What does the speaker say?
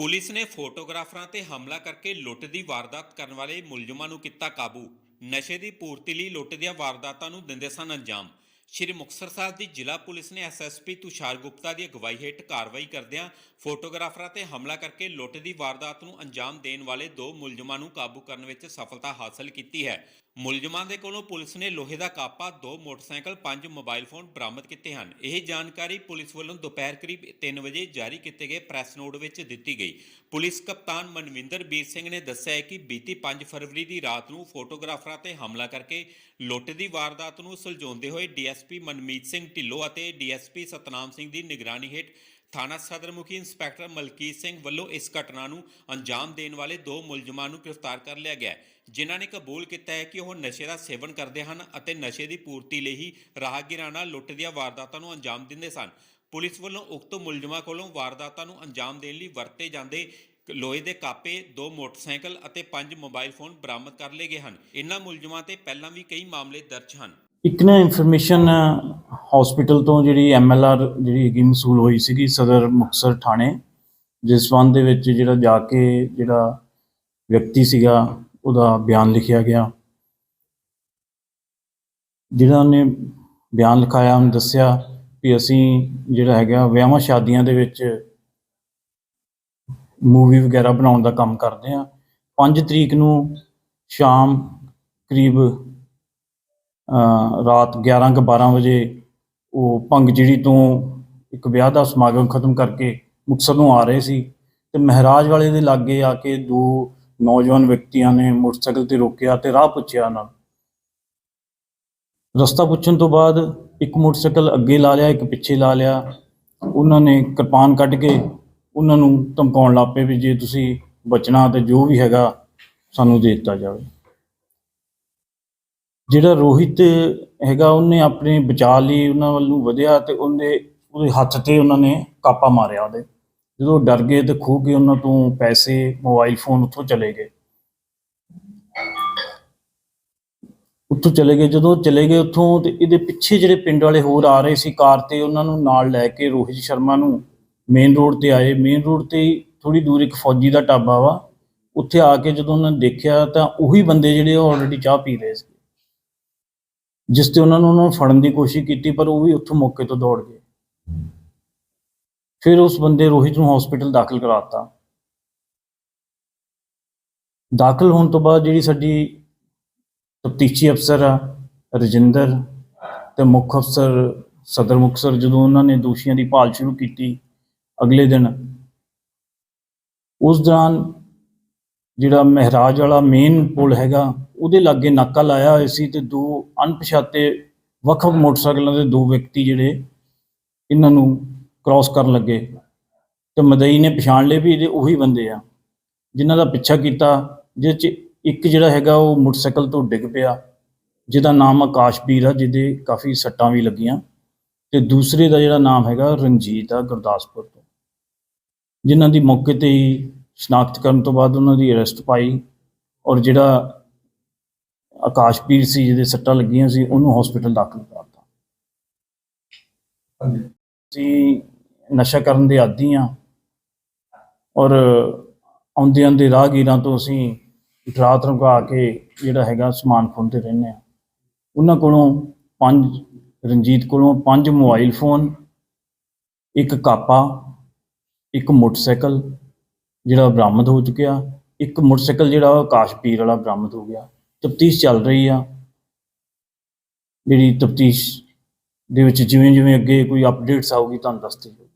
Police ਨੇ ਫੋਟੋਗ੍ਰਾਫਰਾਂ ਤੇ ਹਮਲਾ ਕਰਕੇ ਲੁੱਟ ਦੀ ਵਾਰਦਾਤ ਕਰਨ ਵਾਲੇ ਮੁਲਜ਼ਮਾਂ ਨੂੰ ਕੀਤਾ ਕਾਬੂ। ਨਸ਼ੇ ਦੀ ਪੂਰਤੀ ਲਈ ਲੁੱਟ ਦੀਆਂ ਵਾਰਦਾਤਾਂ ਨੂੰ ਦਿੰਦੇ ਸਨ ਅੰਜਾਮ। ਸ਼੍ਰੀ ਮੁਕਤਸਰ ਸਾਹਿਬ ਦੀ ਜ਼ਿਲ੍ਹਾ ਪੁਲਿਸ ਨੇ ਐਸਐਸਪੀ ਤੁਸ਼ਾਰ ਗੁਪਤਾ ਦੀ ਅਗਵਾਈ ਹੇਠ ਕਾਰਵਾਈ ਕਰਦਿਆਂ ਫੋਟੋਗ੍ਰਾਫਰਾਂ ਤੇ ਹਮਲਾ ਕਰਕੇ ਲੁੱਟ ਦੀ ਵਾਰਦਾਤ ਨੂੰ ਅੰਜਾਮ ਦੇਣ ਵਾਲੇ ਦੋ ਮੁਲਜ਼ਮਾਂ ਨੂੰ ਕਾਬੂ ਕਰਨ ਵਿੱਚ ਸਫਲਤਾ ਹਾਸਲ ਕੀਤੀ ਹੈ। ਮੁਲਜ਼ਮਾਂ ਦੇ ਕੋਲੋਂ ਪੁਲਿਸ ਨੇ ਲੋਹੇ ਦਾ ਕਾਪਾ, ਦੋ ਮੋਟਰਸਾਈਕਲ, ਪੰਜ ਮੋਬਾਈਲ ਫੋਨ ਬਰਾਮਦ ਕੀਤੇ ਹਨ। ਇਹ ਜਾਣਕਾਰੀ ਪੁਲਿਸ ਵੱਲੋਂ ਦੁਪਹਿਰ ਕਰੀਬ 3 ਵਜੇ ਜਾਰੀ ਕੀਤੇ ਗਏ ਪ੍ਰੈਸ ਨੋਟ ਵਿੱਚ ਦਿੱਤੀ ਗਈ। ਪੁਲਿਸ ਕਪਤਾਨ ਮਨਵਿੰਦਰ ਬੀਰ ਸਿੰਘ ਨੇ ਦੱਸਿਆ ਹੈ ਕਿ ਬੀਤੀ 5 ਫਰਵਰੀ ਦੀ ਰਾਤ ਨੂੰ ਫੋਟੋਗ੍ਰਾਫਰਾਂ ਤੇ ਹਮਲਾ ਕਰਕੇ ਲੁੱਟ ਦੀ ਵਾਰਦਾਤ ਨੂੰ ਸੁਲਝਾਉਂਦੇ ਹੋਏ ਡੀਐਸਪੀ ਮਨਮੀਤ ਸਿੰਘ ਢਿੱਲੋਂ ਅਤੇ ਡੀਐਸਪੀ ਸਤਨਾਮ ਸਿੰਘ ਦੀ ਨਿਗਰਾਨੀ ਹੇਠ ਥਾਣਾ ਸਦਰ ਮੁਖੀ ਇੰਸਪੈਕਟਰ ਮਲਕੀਤ ਸਿੰਘ ਵੱਲੋਂ ਇਸ ਘਟਨਾ ਨੂੰ ਅੰਜਾਮ ਦੇਣ ਵਾਲੇ ਦੋ ਮੁਲਜ਼ਮਾਂ ਨੂੰ ਗ੍ਰਿਫਤਾਰ ਕਰ ਲਿਆ ਗਿਆ ਹੈ, ਜਿਨ੍ਹਾਂ ਨੇ ਕਬੂਲ ਕੀਤਾ ਹੈ ਕਿ ਉਹ ਨਸ਼ੇ ਦਾ ਸੇਵਨ ਕਰਦੇ ਹਨ ਅਤੇ ਨਸ਼ੇ ਦੀ ਪੂਰਤੀ ਲਈ ਹੀ ਰਾਹਗੀਰਾਂ ਲੁੱਟ ਦੀਆਂ ਵਾਰਦਾਤਾਂ ਨੂੰ ਅੰਜਾਮ ਦਿੰਦੇ ਸਨ। ਪੁਲਿਸ ਵੱਲੋਂ ਉਕਤ ਮੁਲਜ਼ਮਾਂ ਕੋਲੋਂ ਵਾਰਦਾਤਾਂ ਨੂੰ ਅੰਜਾਮ ਦੇਣ ਲਈ ਵਰਤੇ ਜਾਂਦੇ ਲੋਹੇ ਦੇ ਕਾਪੇ ਦੋ ਮੋਟਰਸਾਈਕਲ ਅਤੇ ਪੰਜ ਮੋਬਾਈਲ ਫੋਨ ਬਰਾਮਦ ਕਰ ਲਏ ਗਏ ਹਨ। ਇਨ੍ਹਾਂ ਮੁਲਜ਼ਮਾਂ ਤੇ ਪਹਿਲਾਂ ਵੀ ਕਈ ਮਾਮਲੇ ਦਰਜ ਹਨ। ਇੱਕ ਨਾ ਇਨਫੋਰਮੇਸ਼ਨ ਹਸਪੀਟਲ ਤੋਂ ਜਿਹੜੀ ਐਮਐਲਆਰ ਜਿਹੜੀ ਹੈਗੀ ਮਸੂਲ ਹੋਈ ਸੀਗੀ ਸਦਰ ਮੁਕਤਸਰ ਥਾਣੇ, ਜਿਸ ਸੰਬੰਧ ਦੇ ਵਿੱਚ ਜਿਹੜਾ ਜਾ ਕੇ ਜਿਹੜਾ ਵਿਅਕਤੀ ਸੀਗਾ, ਉਹਦਾ ਬਿਆਨ ਲਿਖਿਆ ਗਿਆ। ਜਿਹੜਾ ਉਹਨੇ ਬਿਆਨ ਲਿਖਾਇਆ, ਉਹਨੇ ਦੱਸਿਆ ਕਿ ਅਸੀਂ ਜਿਹੜਾ ਹੈਗਾ, ਵਿਆਹਾਂ ਸ਼ਾਦੀਆਂ ਦੇ ਵਿੱਚ ਮੂਵੀ ਵਗੈਰਾ ਬਣਾਉਣ ਦਾ ਕੰਮ ਕਰਦੇ ਆ 5 ਤਰੀਕ ਨੂੰ ਸ਼ਾਮ ਕਰੀਬ ਰਾਤ 11 ਕੁ 12 ਵਜੇ ਉਹ ਭੰਗ ਜਿਹੜੀ ਤੋਂ ਇੱਕ ਵਿਆਹ ਦਾ ਸਮਾਗਮ ਖਤਮ ਕਰਕੇ ਮੁਕਤਸਰ ਨੂੰ ਆ ਰਹੇ ਸੀ ਤੇ ਮਹਾਰਾਜ ਵਾਲੇ ਦੇ ਲਾਗੇ ਆ ਕੇ ਦੋ ਨੌਜਵਾਨ ਵਿਅਕਤੀਆਂ ਨੇ ਮੋਟਰਸਾਈਕਲ ਤੇ ਰੋਕਿਆ ਤੇ ਰਾਹ ਪੁੱਛਿਆ ਨਾਲ ਰਸਤਾ ਪੁੱਛਣ ਤੋਂ ਬਾਅਦ ਇੱਕ ਮੋਟਰਸਾਈਕਲ ਅੱਗੇ ਲਾ ਲਿਆ, ਇੱਕ ਪਿੱਛੇ ਲਾ ਲਿਆ। ਉਹਨਾਂ ਨੇ ਕਿਰਪਾਨ ਕੱਢ ਕੇ ਉਹਨਾਂ ਨੂੰ ਧਮਕਾਉਣ ਲੱਗ ਪਏ ਵੀ ਜੇ ਤੁਸੀਂ ਬਚਣਾ ਤੇ ਜੋ ਵੀ ਹੈਗਾ ਸਾਨੂੰ ਦੇ ਦਿੱਤਾ ਜਾਵੇ। ਜਿਹੜਾ ਰੋਹਿਤ ਹੈਗਾ, ਉਹਨੇ ਆਪਣੇ ਬਚਾਅ ਲਈ ਉਹਨਾਂ ਵੱਲ ਨੂੰ ਵਧਿਆ ਤੇ ਉਹਨੇ ਉਹਦੇ ਹੱਥ ਤੇ ਉਹਨਾਂ ਨੇ ਕਾਪਾ ਮਾਰਿਆ ਉਹਦੇ। ਜਦੋਂ ਡਰ ਗਏ ਤੇ ਖੋਹ ਕੇ ਉਹਨਾਂ ਤੋਂ ਪੈਸੇ ਮੋਬਾਈਲ ਫੋਨ ਉੱਥੋਂ ਚਲੇ ਗਏ। ਉੱਥੋਂ ਚਲੇ ਗਏ। ਜਦੋਂ ਚਲੇ ਗਏ ਉੱਥੋਂ ਤੇ ਇਹਦੇ ਪਿੱਛੇ ਜਿਹੜੇ ਪਿੰਡ ਵਾਲੇ ਹੋਰ ਆ ਰਹੇ ਸੀ ਕਾਰ ਤੇ, ਉਹਨਾਂ ਨੂੰ ਨਾਲ ਲੈ ਕੇ ਰੋਹਿਤ ਸ਼ਰਮਾ ਨੂੰ ਮੇਨ ਰੋਡ ਤੇ ਆਏ। ਮੇਨ ਰੋਡ ਤੇ ਥੋੜੀ ਦੂਰ ਇੱਕ ਫੌਜੀ ਦਾ ਢਾਬਾ ਵਾ। ਉੱਥੇ ਆ ਕੇ ਜਦੋਂ ਉਹਨਾਂ ਨੇ ਦੇਖਿਆ ਤਾਂ ਉਹੀ ਬੰਦੇ ਜਿਹੜੇ ਉਹ ਆਲਰੇਡੀ ਚਾਹ ਪੀ ਰਹੇ ਸੀ। ਜਿਸ ਤੇ ਉਹਨਾਂ ਨੂੰ ਉਹਨਾਂ ਨੂੰ ਫੜਨ ਦੀ ਕੋਸ਼ਿਸ਼ ਕੀਤੀ, ਪਰ ਉਹ ਵੀ ਉੱਥੋਂ ਮੌਕੇ ਤੋਂ ਦੌੜ ਗਏ। ਫਿਰ ਉਸ ਬੰਦੇ ਰੋਹਿਤ ਨੂੰ ਹਸਪੀਟਲ ਦਾਖਲ ਕਰਾਤਾ। ਦਾਖਲ ਹੋਣ ਤੋਂ ਬਾਅਦ ਜਿਹੜੀ ਸਾਡੀ ਤਫਤੀਸ਼ੀ ਅਫਸਰ ਆ, ਰਜਿੰਦਰ ਤੇ ਮੁੱਖ ਅਫਸਰ ਸਦਰ ਮੁਕਤਸਰ, ਜਦੋਂ ਉਹਨਾਂ ਨੇ ਦੋਸ਼ੀਆਂ ਦੀ ਭਾਲ ਸ਼ੁਰੂ ਕੀਤੀ ਅਗਲੇ ਦਿਨ, ਉਸ ਦੌਰਾਨ ਜਿਹੜਾ ਮਹਿਰਾਜ ਵਾਲਾ ਮੇਨ ਪੁਲ ਹੈਗਾ, ਉਹਦੇ ਲਾਗੇ ਨਾਕਾ ਲਾਇਆ ਹੋਇਆ ਸੀ ਤੇ ਦੋ ਅਣਪਛਾਤੇ ਵੱਖ-ਵੱਖ ਮੋਟਰਸਾਈਕਲਾਂ ਦੇ ਦੋ ਵਿਅਕਤੀ ਜਿਹੜੇ ਇਹਨਾਂ ਨੂੰ ਕ੍ਰਾਸ ਕਰਨ ਲੱਗੇ ਤੇ ਮਦਈ ਨੇ ਪਛਾਣ ਲਏ ਵੀ ਇਹਦੇ ਉਹੀ ਬੰਦੇ ਆ, ਜਿਨ੍ਹਾਂ ਦਾ ਪਿੱਛਾ ਕੀਤਾ ਜਿਸ ਚ ਇੱਕ ਜਿਹੜਾ ਹੈਗਾ ਉਹ ਮੋਟਰਸਾਈਕਲ ਤੋਂ ਡਿੱਗ ਪਿਆ, ਜਿਹਦਾ ਨਾਮ ਆਕਾਸ਼ਵੀਰ ਆ, ਜਿਹਦੇ ਕਾਫੀ ਸੱਟਾਂ ਵੀ ਲੱਗੀਆਂ ਤੇ ਦੂਸਰੇ ਦਾ ਜਿਹੜਾ ਨਾਮ ਹੈਗਾ ਰਣਜੀਤ ਆ ਗੁਰਦਾਸਪੁਰ ਤੋਂ, ਜਿਨ੍ਹਾਂ ਦੀ ਮੌਕੇ ਤੇ ਹੀ ਸ਼ਨਾਖਤ ਕਰਨ ਤੋਂ ਬਾਅਦ ਉਹਨਾਂ ਦੀ ਅਰੈਸਟ ਪਾਈ ਔਰ ਜਿਹੜਾ ਆਕਾਸ਼ਵੀਰ ਸੀ ਜਿਹਦੇ ਸੱਟਾਂ ਲੱਗੀਆਂ ਸੀ ਉਹਨੂੰ ਹਸਪੀਟਲ ਦਾਖਲ ਕਰਾਤਾ। ਅਸੀਂ ਨਸ਼ਾ ਕਰਨ ਦੇ ਆਦੀ ਆ ਔਰ ਆਉਂਦੇ ਆਉਂਦੇ ਰਾਹਗੀਰਾਂ ਤੋਂ ਅਸੀਂ ਡਰਾ ਧਮਕਾ ਕੇ ਜਿਹੜਾ ਹੈਗਾ ਸਮਾਨ ਖੁੰਦੇ ਰਹਿੰਦੇ ਆ ਉਹਨਾਂ ਕੋਲੋਂ ਪੰਜ ਰਣਜੀਤ ਕੋਲੋਂ ਪੰਜ ਮੋਬਾਈਲ ਫੋਨ ਇੱਕ ਕਾਪਾ ਇੱਕ ਮੋਟਰਸਾਈਕਲ ਜਿਹੜਾ ਬਰਾਮਦ ਹੋ ਚੁੱਕਿਆ, ਇੱਕ ਮੋਟਰਸਾਈਕਲ ਜਿਹੜਾ ਆਕਾਸ਼ ਪੀਰ ਵਾਲਾ ਬਰਾਮਦ ਹੋ ਗਿਆ, ਤਫਤੀਸ਼ ਚੱਲ ਰਹੀ ਆ। ਜਿਹੜੀ ਤਫਤੀਸ਼ ਦੇ ਵਿੱਚ ਜਿਵੇਂ ਜਿਵੇਂ ਅੱਗੇ ਕੋਈ ਅਪਡੇਟਸ ਆਊਗੀ, ਤੁਹਾਨੂੰ ਦੱਸਦੇ ਜਾਊ